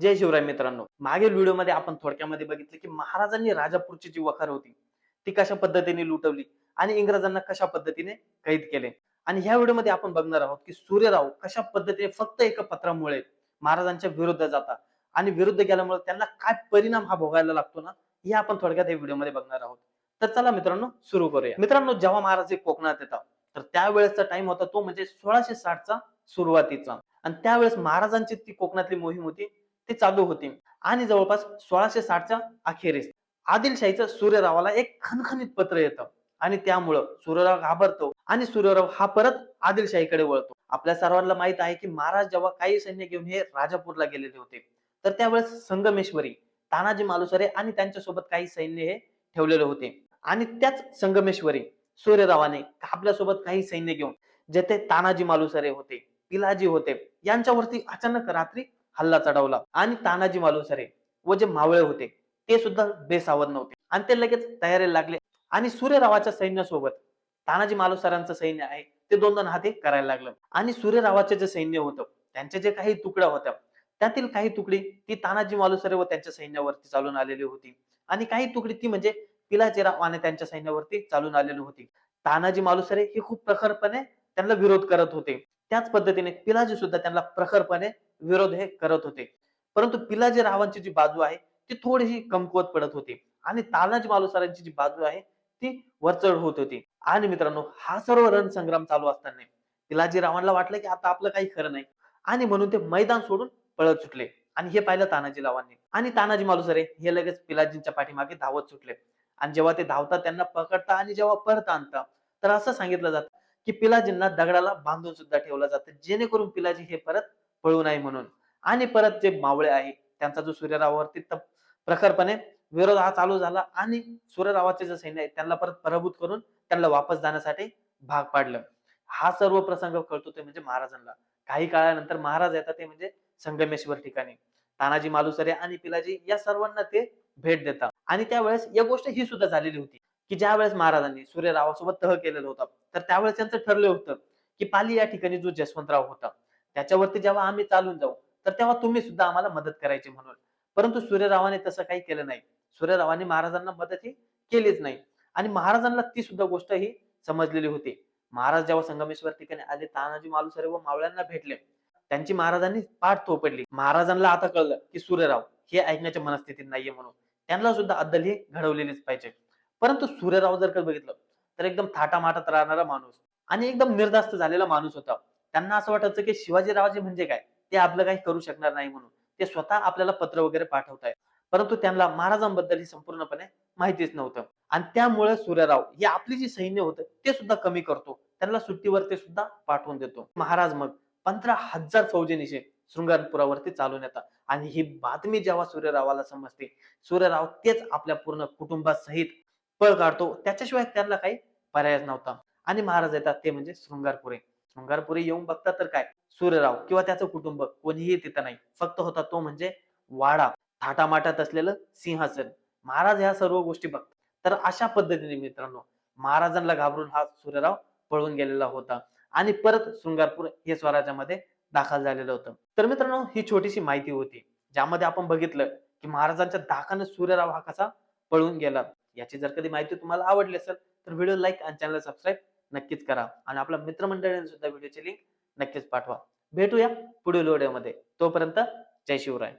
जय शिवराय मित्रांनो. मागील व्हिडिओमध्ये आपण थोडक्यामध्ये बघितलं की महाराजांनी राजापूरची जी वखार होती ती कशा पद्धतीने लुटवली आणि इंग्रजांना कशा पद्धतीने कैद केले? आणि ह्या व्हिडिओमध्ये आपण बघणार आहोत की सूर्यराव कशा पद्धतीने फक्त एका पत्रामुळे महाराजांच्या विरुद्ध जातात आणि विरुद्ध गेल्यामुळे त्यांना काय परिणाम हा भोगायला लागतो ना हे आपण थोडक्यात या व्हिडिओमध्ये बघणार आहोत. तर चला मित्रांनो सुरू करूया. मित्रांनो जेव्हा महाराज हे कोकणात येतात तर त्यावेळेसचा टाइम होता तो म्हणजे सोळाशे साठचा सुरुवातीचा. आणि त्यावेळेस महाराजांची ती कोकणातली मोहीम होती ती चालू होती. आणि जवळपास सोळाशे साठच्या अखेरीस आदिलशाहीचं सूर्यरावाला एक खणखणीत पत्र येतं. आणि त्यामुळं सूर्यराव घाबरतो आणि सूर्यराव हा परत आदिलशाहीकडे वळतो. आपल्या सर्वांना माहीत आहे की महाराज जेव्हा काही सैन्य घेऊन हे राजापूरला गेलेले होते तर त्यावेळेस संगमेश्वरी तानाजी मालुसरे आणि त्यांच्यासोबत काही सैन्य हे ठेवलेले होते. आणि त्याच संगमेश्वरी सूर्यरावाने आपल्यासोबत काही सैन्य घेऊन जेथे तानाजी मालुसरे होते पिलाजी होते यांच्यावरती अचानक रात्री हल्ला चढवला. आणि तानाजी मालुसरे व जे मावळे होते ते सुद्धा बेसावध नव्हते. आणि ते लगेच तयारीला लागले. आणि सूर्यरावाच्या सैन्यासोबत तानाजी मालुसरांचं सैन्य आहे ते दोन दोन हाते करायला लागलं. आणि सूर्यरावाचे जे सैन्य होतं त्यांच्या जे काही तुकड्या होत्या त्यातील काही तुकडी ती तानाजी मालुसरे व त्यांच्या सैन्यावरती चालून आलेली होती. आणि काही तुकडी ती म्हणजे पिलाचेराव आणि त्यांच्या सैन्यावरती चालून आलेली होती. तानाजी मालुसरे हे खूप प्रखरपणे त्यांना विरोध करत होते. त्याच पद्धतीने पिलाजी सुद्धा त्यांना प्रखरपणे विरोध हे करत होते. परंतु पिलाजी रावांची जी बाजू आहे ती थोडीशी कमकुवत पडत होती. आणि तानाजी मालुसरांची जी बाजू आहे ती वरचढ होत होती. आणि मित्रांनो हा सर्व रणसंग्राम चालू असताना पिलाजी रावांना वाटलं की आता आपलं काही खरं नाही. आणि म्हणून ते मैदान सोडून पळत सुटले. आणि हे पाहिलं तानाजी रावांनी. आणि तानाजी मालुसरे हे लगेच पिलाजींच्या पाठीमागे धावत सुटले. आणि जेव्हा ते धावतात त्यांना पकडता आणि जेव्हा परत आणता तर असं सांगितलं जातं की पिलाजींना दगडाला बांधून सुद्धा ठेवलं जातं. जेणेकरून पिलाजी हे परत पळू नये म्हणून. आणि परत जे मावळे आहे त्यांचा जो सूर्यरावावरती तप- प्रखरपणे विरोध हा चालू झाला आणि सूर्यरावाचे जे सैन्य आहे त्यांना परत पराभूत करून त्यांना वापस जाण्यासाठी भाग पाडलं. हा सर्व प्रसंग कळतो ते म्हणजे महाराजांना. काही काळानंतर महाराज येतात ते म्हणजे संगमेश्वर ठिकाणी. तानाजी मालुसरे आणि पिलाजी या सर्वांना ते भेट देतात. आणि त्यावेळेस या गोष्ट ही सुद्धा झालेली होती. की ज्या वेळेस महाराजांनी सूर्यरावासोबत तह केलेलं होतं तर त्यावेळेस त्यांचं ठरलं होतं की पाली या ठिकाणी जो जसवंतराव होता त्याच्यावरती जेव्हा आम्ही चालून जाऊ तर तेव्हा तुम्ही सुद्धा आम्हाला मदत करायची म्हणून. परंतु सूर्यरावाने तसं काही केलं नाही. सूर्यरावाने महाराजांना मदत ही केलीच नाही. आणि महाराजांना ती सुद्धा गोष्ट ही समजलेली होती. महाराज जेव्हा संगमेश्वर ठिकाणी आले तानाजी मालुसरे व मावळ्यांना भेटले. त्यांची महाराजांनी पाठ थोपडली महाराजांना आता कळलं की सूर्यराव हे ऐकण्याच्या मनस्थितीत नाहीये म्हणून. त्यांना सुद्धा अद्दल ही घडवलेलीच पाहिजे. परंतु सूर्यराव जर का बघितलं तर एकदम थाटामाटात राहणारा माणूस आणि एकदम निर्धास्त झालेला माणूस होता. त्यांना असं वाटायचं की शिवाजीरावाचे म्हणजे काय? ते आपलं काही करू शकणार नाही म्हणून. ते स्वतः आपल्याला पत्र वगैरे पाठवतायत. परंतु त्यांना महाराजांबद्दल ही संपूर्णपणे माहितीच नव्हतं. आणि त्यामुळे सूर्यराव हे आपली जी सैन्य होतं ते सुद्धा कमी करतो. त्यांना सुट्टीवर ते सुद्धा पाठवून देतो. महाराज मग पंधरा हजार फौजेनिशी शृंगारपुरावरती चालून येतात. आणि ही बातमी जेव्हा सूर्यरावाला समजते सूर्यराव तेच आपल्या पूर्ण कुटुंबासहित पळ काढतो. त्याच्याशिवाय त्यांना काही पर्यायच नव्हता. आणि महाराज येतात ते म्हणजे शृंगारपुरे. शृंगारपुरी येऊन बघतात तर काय? सूर्यराव किंवा त्याचं कुटुंब कोणीही तिथं नाही. फक्त होता तो म्हणजे वाडा थाटामाटात असलेलं सिंहासन. महाराज ह्या सर्व गोष्टी बघतात. तर अशा पद्धतीने मित्रांनो महाराजांना घाबरून हा सूर्यराव पळून गेलेला होता. आणि परत शृंगारपूर हे स्वराज्यामध्ये दाखल झालेलं होतं. तर मित्रांनो ही छोटीशी माहिती होती ज्यामध्ये आपण बघितलं की महाराजांच्या धाकानं सूर्यराव हा कसा पळून गेला. याची जर कधी माहिती तुम्हाला आवडली असेल तर व्हिडिओ लाईक आणि चॅनल सबस्क्राईब नक्कीच करा. आणि आपल्या मित्रमंडळीने सुद्धा व्हिडिओची लिंक नक्कीच पाठवा. भेटूया पुढील व्हिडिओमध्ये. तोपर्यंत जय शिवराय.